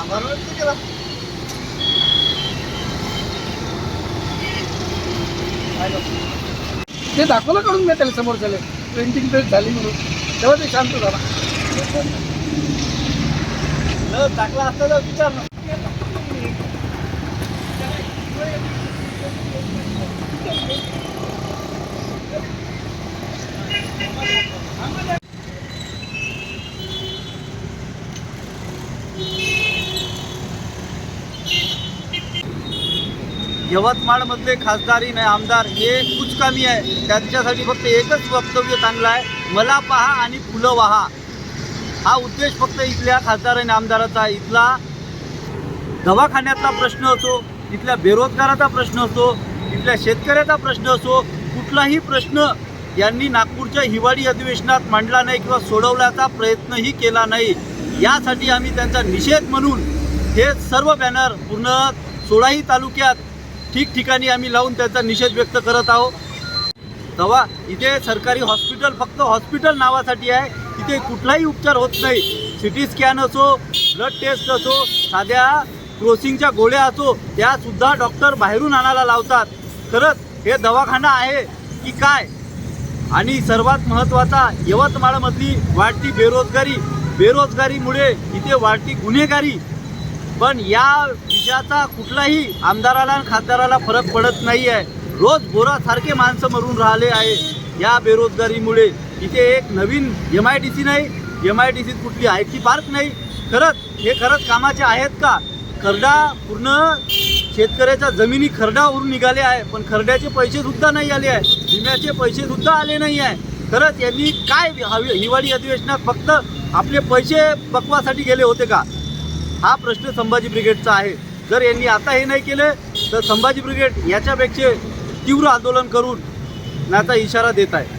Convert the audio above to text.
আমারও গেলাম ते दाखवलं काढून मी त्याला समोर झाले प्रिंटिंग प्रेस झाली म्हणून तेव्हा ते शांत झाला टाकला असता तर विचार यवतमाळमधले खासदारी नाही आमदार हे कुचकामी आहे. त्यांच्यासाठी फक्त एकच वक्तव्य चांगलं आहे. मला पहा आणि फुलं वाहा. हा उद्देश फक्त इथल्या खासदार आणि आमदाराचा आहे. इथला दवाखान्यातला प्रश्न असो इथल्या बेरोजगाराचा प्रश्न असो इथल्या शेतकऱ्याचा प्रश्न असो कुठलाही प्रश्न यांनी नागपूरच्या हिवाळी अधिवेशनात मांडला नाही किंवा सोडवण्याचा प्रयत्नही केला नाही. यासाठी आम्ही त्यांचा निषेध म्हणून हे सर्व बॅनर पूर्ण सोळाही तालुक्यात ठिकठिकाणी आम्ही लावून त्यांचा निषेध व्यक्त करत आहोत. तेव्हा इथे सरकारी हॉस्पिटल फक्त हॉस्पिटल नावासाठी आहे. तिथे कुठलाही उपचार होत नाही. सी टी स्कॅन असो ब्लड टेस्ट असो साध्या क्रोसिंगच्या गोळ्या असो त्यासुद्धा डॉक्टर बाहेरून आणायला लावतात. खरंच हे दवाखाना आहे की काय? आणि सर्वात महत्त्वाचा यवतमाळमधली वाढती बेरोजगारी. बेरोजगारीमुळे इथे वाढती गुन्हेगारी. पण या विषयाचा कुठलाही आमदाराला आणि खासदाराला फरक पडत नाही आहे रोज बोरासारखे माणसं मरून राहिले आहे या बेरोजगारीमुळे. इथे एक नवीन एम आय डी सी नाही एम आय डी सीत कुठली आय टी पार्क नाही. खरंच हे खरंच कामाचे आहेत का? खरडा पूर्ण शेतकऱ्याच्या जमिनी खरडावरून निघाले आहे पण खरड्याचे पैसे सुद्धा नाही आले आहे. विम्याचे पैसे सुद्धा आले नाही आहे. खरंच यांनी काय हवी- हिवाळी अधिवेशनात फक्त आपले पैसे बकवासाठी गेले होते का? हा प्रश्न संभाजी ब्रिगेडचा आहे. जर यांनी आता हे नाही केले तर संभाजी ब्रिगेड याच्यापेक्षा तीव्र आंदोलन करून याचा इशारा देत आहे.